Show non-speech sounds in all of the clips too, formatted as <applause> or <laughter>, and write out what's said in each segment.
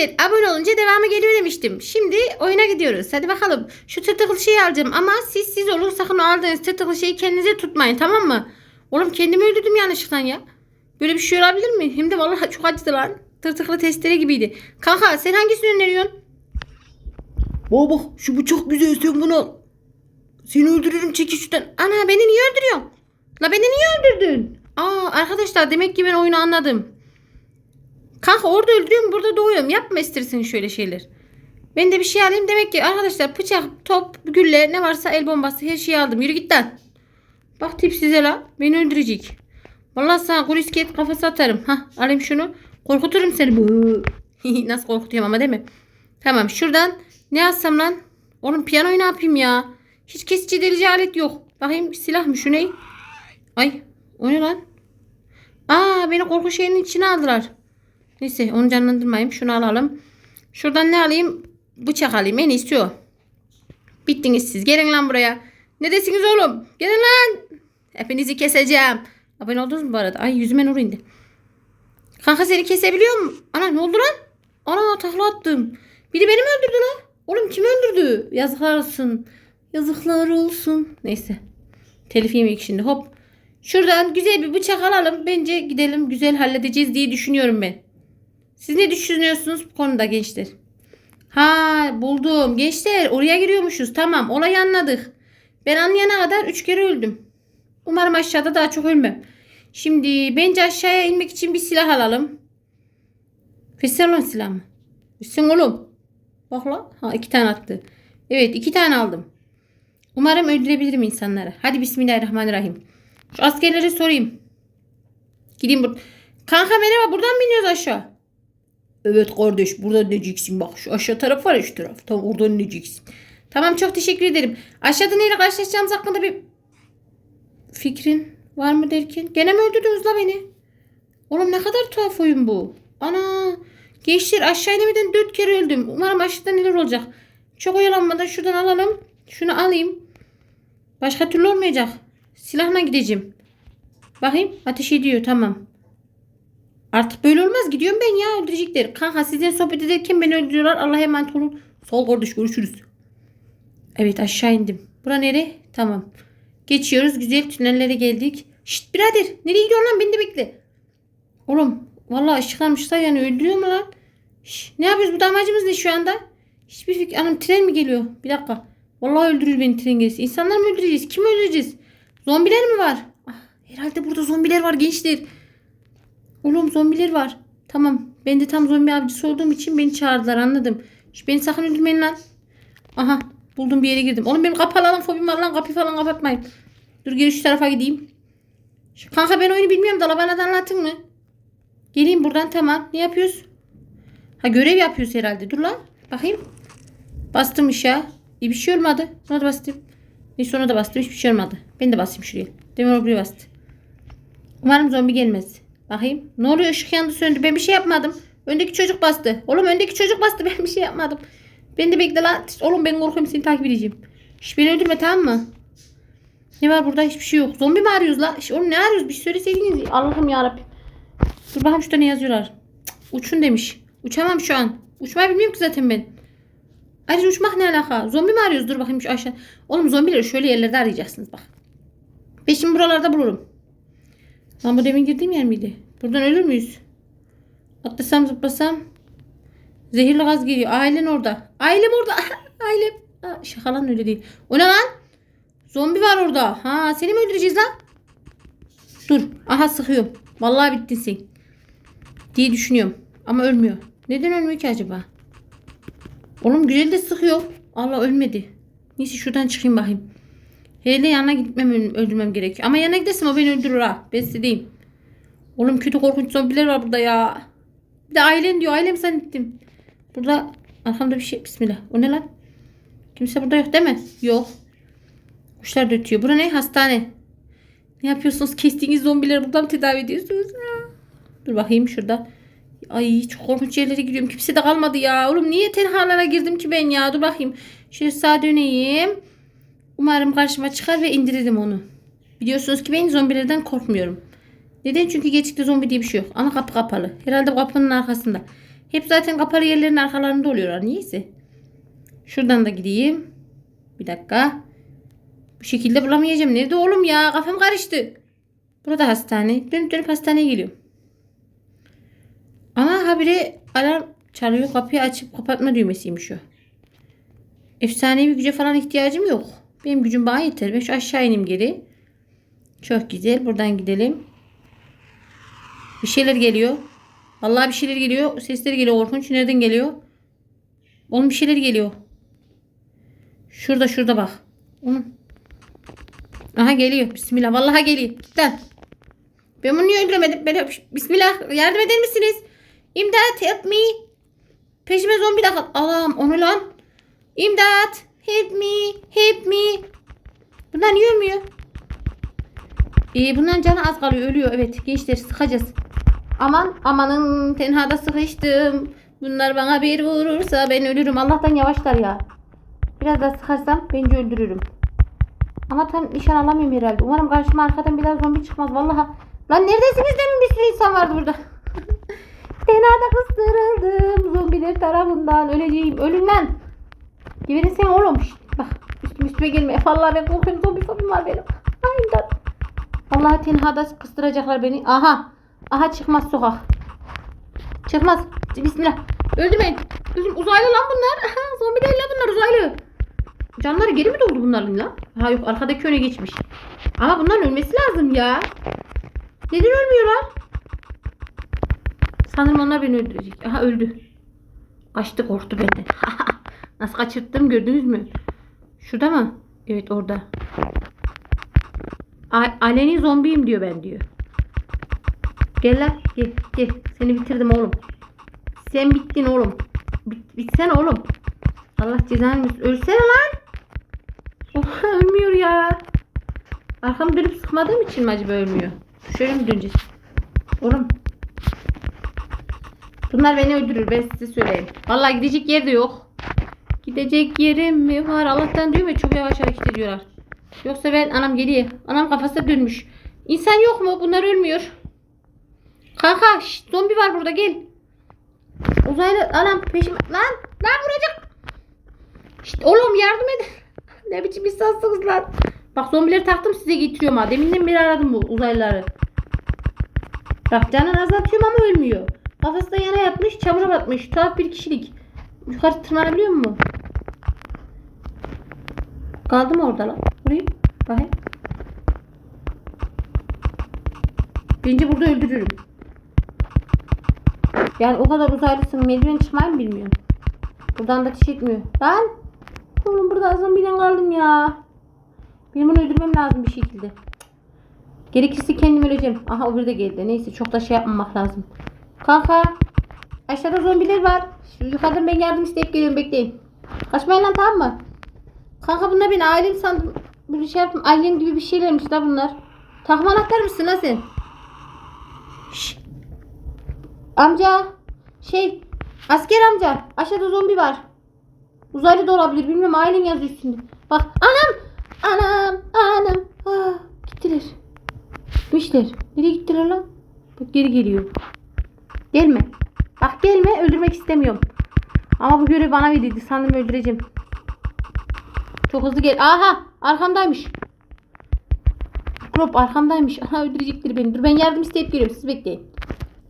gençler abone olunca devamı geliyor demiştim. Şimdi oyuna gidiyoruz. Hadi bakalım. Şu tırtıklı şeyi alacağım ama siz siz olun sakın o aldığınız tırtıklı şeyi kendinize tutmayın tamam mı? Oğlum kendimi öldürdüm yanlışlıkla ya. Böyle bir şey olabilir mi? Hem de vallahi çok acıdı lan. Tırtıklı testere gibiydi. Kanka sen hangisini öneriyorsun? Baba bak şu bu çok güzel sen bunu al. Seni öldürürüm çekil. Ana beni niye öldürüyorsun? La beni niye öldürdün? Aa arkadaşlar demek ki ben oyunu anladım. Kanka orada öldürüyorum burada doğuyorum. Yapma istersen şöyle şeyler. Ben de bir şey alayım. Demek ki arkadaşlar bıçak, top, gülle ne varsa el bombası her şeyi aldım. Yürü git lan. Bak tip size la. Beni öldürecek. Vallahi sana kurisket kafası atarım. Hah alayım şunu. Korkuturum seni. <laughs> Nasıl korkutuyorum ama değil mi? Tamam şuradan ne alsam lan? Oğlum piyanoyu ne yapayım ya? Hiç kesici delici alet yok. Bakayım silah mı şu ne? Ay o ne lan? Aa beni korku şeyinin içine aldılar. Neyse onu canlandırmayayım. Şunu alalım. Şuradan ne alayım? Bıçak alayım. En iyisi o. Bittiniz siz. Gelin lan buraya. Ne desiniz oğlum? Gelin lan. Hepinizi keseceğim. Abone oldunuz mu bu arada? Ay yüzüme nur indi. Kanka seni kesebiliyor mu? Ana ne oldu lan? Ana takla attım. Biri beni mi öldürdü lan? Oğlum kim öldürdü? Yazıklar olsun. Yazıklar olsun. Neyse. Telif yemeyek şimdi hop. Şuradan güzel bir bıçak alalım. Bence gidelim güzel halledeceğiz diye düşünüyorum ben. Siz ne düşünüyorsunuz bu konuda gençler? Ha buldum. Gençler oraya giriyormuşuz. Tamam olayı anladık. Ben anlayana kadar 3 kere öldüm. Umarım aşağıda daha çok ölmem. Şimdi bence aşağıya inmek için bir silah alalım. Fesalon silah mı? Üstün oğlum. Bak la. Ha iki tane attı. Evet iki tane aldım. Umarım öldürebilirim insanları. Hadi bismillahirrahmanirrahim. Şu askerlere sorayım. Gideyim bur. Kanka merhaba buradan mı iniyoruz aşağı? Evet kardeş buradan ineceksin bak. Şu aşağı taraf var ya şu taraf. Tamam oradan ineceksin. Tamam çok teşekkür ederim. Aşağıda neyle karşılaşacağımız hakkında bir fikrin var mı derken. Gene mi öldürdünüz la beni? Oğlum ne kadar tuhaf oyun bu. Ana. Gençler aşağı inemeden dört kere öldüm. Umarım aşağıda neler olacak. Çok oyalanmadan şuradan alalım. Şunu alayım. Başka türlü olmayacak. Silahla gideceğim. Bakayım ateş ediyor tamam. Artık böyle. Gidiyorum ben ya öldürecekler. Kanka sizden sohbet ederken beni öldürüyorlar. Allah'a emanet olun. Sol kardeş görüşürüz. Evet aşağı indim. Bura nere? Tamam. Geçiyoruz. Güzel tünellere geldik. Şşt birader. Nereye gidiyorsun lan? Beni de bekle. Oğlum. Vallahi ışıklanmışlar yani. Öldürüyor mu lan? Şş, ne yapıyoruz? Bu da amacımız ne şu anda? Hiçbir fikir. Anam tren mi geliyor? Bir dakika. Vallahi öldürür beni tren gelirse. İnsanlar mı öldüreceğiz? Kim öldüreceğiz? Zombiler mi var? Ah, herhalde burada zombiler var gençler. Oğlum zombiler var. Tamam. Ben de tam zombi avcısı olduğum için beni çağırdılar anladım. Şu beni sakın öldürmeyin lan. Aha buldum bir yere girdim. Oğlum benim kapalı alan fobim var lan. Kapıyı falan kapatmayın. Dur geri şu tarafa gideyim. Şu, kanka ben oyunu bilmiyorum. Dala bana da anlatın mı? Geleyim buradan tamam. Ne yapıyoruz? Ha görev yapıyoruz herhalde. Dur lan. Bakayım. Bastım ışığa. İyi bir şey olmadı. Buna da bastım. Neyse ona da bastım. Hiçbir şey olmadı. Ben de basayım şuraya. Demir buraya bastı. Umarım zombi gelmez. Bakayım. Ne oluyor? Işık yandı söndü. Ben bir şey yapmadım. Öndeki çocuk bastı. Oğlum öndeki çocuk bastı. <laughs> Ben bir şey yapmadım. Ben de bekle lan. Oğlum ben korkuyorum seni takip edeceğim. Şş, beni öldürme tamam mı? Ne var burada? Hiçbir şey yok. Zombi mi arıyoruz la? Şş, oğlum ne arıyoruz? Bir söyleseydiniz. Allah'ım yarabbim. Dur bakalım şurada ne yazıyorlar. Uçun demiş. Uçamam şu an. Uçmayı bilmiyorum ki zaten ben. Ayrıca uçmak ne alaka? Zombi mi arıyoruz? Dur bakayım şu aşağı. Oğlum zombileri şöyle yerlerde arayacaksınız bak. Ben buralarda bulurum. Lan bu demin girdiğim yer miydi? Buradan ölür müyüz? Atlasam zıplasam. Zehirli gaz geliyor. Ailen orada. Ailem orada. <laughs> Ailem. Aa, şaka lan öyle değil. O ne lan? Zombi var orada. Ha seni mi öldüreceğiz lan? Dur. Aha sıkıyorum. Vallahi bittin sen. Diye düşünüyorum. Ama ölmüyor. Neden ölmüyor ki acaba? Oğlum güzel de sıkıyor. Allah ölmedi. Neyse şuradan çıkayım bakayım. Hele yanına gitmem öldürmem gerekiyor. Ama yanına gidersem o beni öldürür ha. Ben size diyeyim. Oğlum kötü korkunç zombiler var burada ya. Bir de ailen diyor. Ailem zannettim. Burada arkamda bir şey. Bismillah. O ne lan? Kimse burada yok değil mi? Yok. Kuşlar da ötüyor. Bura ne? Hastane. Ne yapıyorsunuz? Kestiğiniz zombileri buradan tedavi ediyorsunuz? Ha. Dur bakayım şurada. Ay çok korkunç yerlere giriyorum. Kimse de kalmadı ya. Oğlum niye tenhalara girdim ki ben ya? Dur bakayım. Şöyle sağa döneyim. Umarım karşıma çıkar ve indiririm onu. Biliyorsunuz ki ben zombilerden korkmuyorum. Neden? Çünkü gerçekte zombi diye bir şey yok. Ama kapı kapalı. Herhalde kapının arkasında. Hep zaten kapalı yerlerin arkalarında oluyorlar. Niyeyse. Şuradan da gideyim. Bir dakika. Bu şekilde bulamayacağım. Nerede oğlum ya? Kafam karıştı. Burada hastane. Dönüp dönüp hastaneye geliyorum. Ama habire alarm çalıyor. Kapıyı açıp kapatma düğmesiymiş o. Efsanevi güce falan ihtiyacım yok. Benim gücüm bana yeter. Ben şu aşağı ineyim geri. Çok güzel. Buradan gidelim. Bir şeyler geliyor. Vallahi bir şeyler geliyor. Sesler geliyor. Korkunç. Nereden geliyor? Oğlum bir şeyler geliyor. Şurada şurada bak. Onun. Aha geliyor. Bismillah. Vallahi geliyor. Git lan. Ben bunu niye öldüremedim? Ben, Bismillah. Yardım eder misiniz? İmdat. Help me. Peşime zombi dakıl. Allah'ım onu lan. İmdat. Help me. Help me. Bunlar niye ölmüyor? Ee, bunların canı az kalıyor. Ölüyor. Evet. Gençler sıkacağız. Aman amanın tenhada sıkıştım. Bunlar bana bir vurursa ben ölürüm. Allah'tan yavaşlar ya. Biraz daha sıkarsam bence öldürürüm. Ama tam nişan alamıyorum herhalde. Umarım karşıma arkadan bir daha zombi çıkmaz. Vallahi. Lan neredesiniz demin bir sürü insan vardı burada. <laughs> Tenhada kıstırıldım. Zombiler tarafından öleceğim. Ölün lan. Geberin sen oğlum. Şşt, bak üstüme üstüme gelme. Vallahi ben korkuyorum. Zombi fobim var benim. Ay imdat. Vallahi tenhada kıstıracaklar beni. Aha. Aha çıkmaz sokak. Çıkmaz. Bismillah. Öldürmeyin. Öldüm. Uzaylı lan bunlar. Zombi değil lan bunlar uzaylı. Canları geri mi doldu bunların lan? Ha yok arkadaki öne geçmiş. Ama bunların ölmesi lazım ya. Neden ölmüyorlar? Sanırım onlar beni öldürecek. Aha öldü. Kaçtı korktu benden. <laughs> Nasıl kaçırttım gördünüz mü? Şurada mı? Evet orada. A- Aleni zombiyim diyor ben diyor. Gel lan gel gel. Seni bitirdim oğlum. Sen bittin oğlum. Bit, bitsen oğlum. Allah cezanı. Ölsene lan. Oha ölmüyor ya. Arkamı dönüp sıkmadığım için mi acaba ölmüyor? Şöyle mi döneceğiz? Oğlum. Bunlar beni öldürür ben size söyleyeyim. Vallahi gidecek yer de yok. Gidecek yerim mi var? Allah'tan diyor ya çok yavaş hareket ediyorlar. Yoksa ben anam geliyor. Anam kafası dönmüş. İnsan yok mu? Bunlar ölmüyor. Kanka şşt, zombi var burada gel. Uzaylı anam peşime. Lan lan vuracak. Şşt oğlum yardım edin. <laughs> ne biçim insansınız lan. Bak zombileri taktım size getiriyorum ha. Deminden beri aradım bu uzaylıları. Bak canını azaltıyorum ama ölmüyor. Kafası da yana yatmış çamura batmış. Tuhaf bir kişilik. Yukarı tırmanabiliyor mu? Kaldı mı orada lan? Vurayım. Bakayım. Bence burada öldürürüm. Yani o kadar uzaylısın merdiven çıkmayı mı bilmiyorum. Buradan da ateş etmiyor. Lan! Oğlum burada zombiyle kaldım ya. Benim bunu öldürmem lazım bir şekilde. Gerekirse kendim öleceğim. Aha o bir de geldi. Neyse çok da şey yapmamak lazım. Kanka. Aşağıda zombiler var. Şu yukarıdan ben yardım isteyip geliyorum bekleyin. Kaçmayın lan tamam mı? Kanka bunlar beni ailem sandım. Bir şey yaptım. Ailem gibi bir şeylermiş la bunlar. Takma anahtar mısın la sen? Şşş. Amca. Şey. Asker amca. Aşağıda zombi var. Uzaylı da olabilir. Bilmiyorum ailen yazıyor üstünde. Bak. Anam. Anam. Anam. Ah, gittiler. Gitmişler. Nereye gittiler lan? Bak geri geliyor. Gelme. Bak gelme. Öldürmek istemiyorum. Ama bu görev bana verildi. Sandım öldüreceğim. Çok hızlı gel. Aha. Arkamdaymış. Krop arkamdaymış. Aha öldürecektir beni. Dur ben yardım isteyip geliyorum. Siz bekleyin.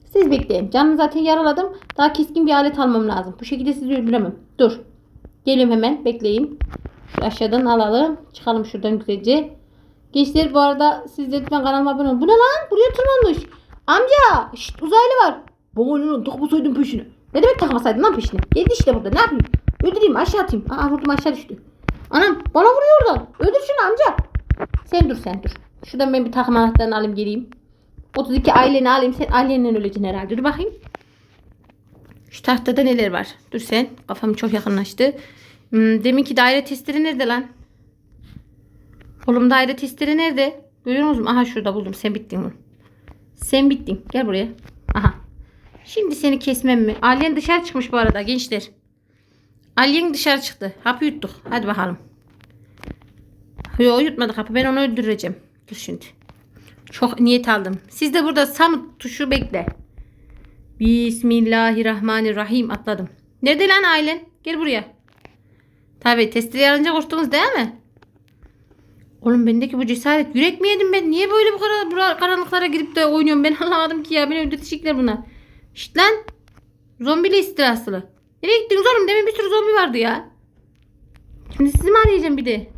Siz bekleyin. Canını zaten yaraladım. Daha keskin bir alet almam lazım. Bu şekilde sizi öldüremem. Dur. Geliyorum hemen. Bekleyin. Şu aşağıdan alalım. Çıkalım şuradan güzelce. Gençler bu arada siz de lütfen kanalıma abone olun. Bu ne lan? Buraya tırmanmış. Amca. Şşt uzaylı var. Bana ne lan takmasaydın peşine. Ne demek takmasaydın lan peşine? Geldi işte burada. Ne yapayım? Öldüreyim aşağı atayım. Aa vurdum aşağı düştü. Anam bana vuruyor oradan. Öldür şunu amca. Sen dur sen dur. Şuradan ben bir takım anahtarını alayım geleyim. 32 aileni alayım. Sen ailenle öleceksin herhalde. Dur bakayım. Şu tahtada neler var? Dur sen. Kafam çok yakınlaştı. Hmm, deminki daire testleri nerede lan? Oğlum daire testleri nerede? Görüyor musun? Aha şurada buldum. Sen bittin mi? Sen bittin. Gel buraya. Aha. Şimdi seni kesmem mi? Alien dışarı çıkmış bu arada gençler. Alien dışarı çıktı. Hapı yuttuk. Hadi bakalım. Yok yutmadık hapı. Ben onu öldüreceğim. Dur şimdi. Çok niyet aldım. Siz de burada Samut tuşu bekle. Bismillahirrahmanirrahim atladım. Nerede lan ailen? Gel buraya. Tabi testereyi alınca korktunuz değil mi? Oğlum bendeki bu cesaret yürek mi yedim ben? Niye böyle bu kadar karanlıklara girip de oynuyorum ben <laughs> anlamadım ki ya. Beni öldürtecekler buna. Şşt lan. Zombili istirasılı. Nereye gittiniz oğlum? Demin bir sürü zombi vardı ya. Şimdi sizi mi arayacağım bir de?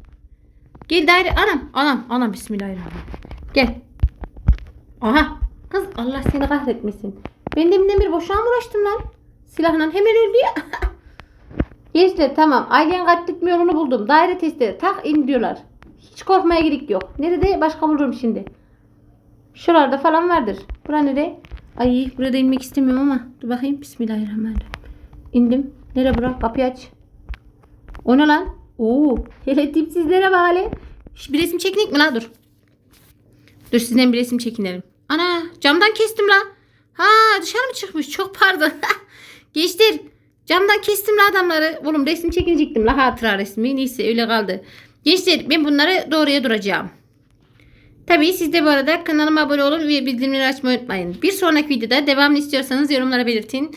Gel daire. Anam. Anam. Anam. Bismillahirrahmanirrahim. Gel. Aha. Kız Allah seni kahretmesin. Ben deminden bir boşuna mı uğraştım lan? Silahla hemen öldü ya. <laughs> Gençler tamam. Ailen katletme yolunu buldum. Daire testleri tak in diyorlar. Hiç korkmaya gerek yok. Nerede? Başka bulurum şimdi. Şuralarda falan vardır. Bura nere? Ay burada inmek istemiyorum ama. Dur bakayım. Bismillahirrahmanirrahim. İndim. Nere bura? Kapıyı aç. O ne lan? Oo. <laughs> Hele tipsizlere bak hele. Bir resim çekinik mi la? Dur. Dur sizden bir resim çekinelim. Ana camdan kestim la. Ha dışarı mı çıkmış? Çok pardon. <laughs> Gençler camdan kestim la adamları. Oğlum resim çekinecektim la hatıra resmi. Neyse öyle kaldı. Gençler ben bunları doğruya duracağım. Tabii siz de bu arada kanalıma abone olun ve bildirimleri açmayı unutmayın. Bir sonraki videoda devamını istiyorsanız yorumlara belirtin.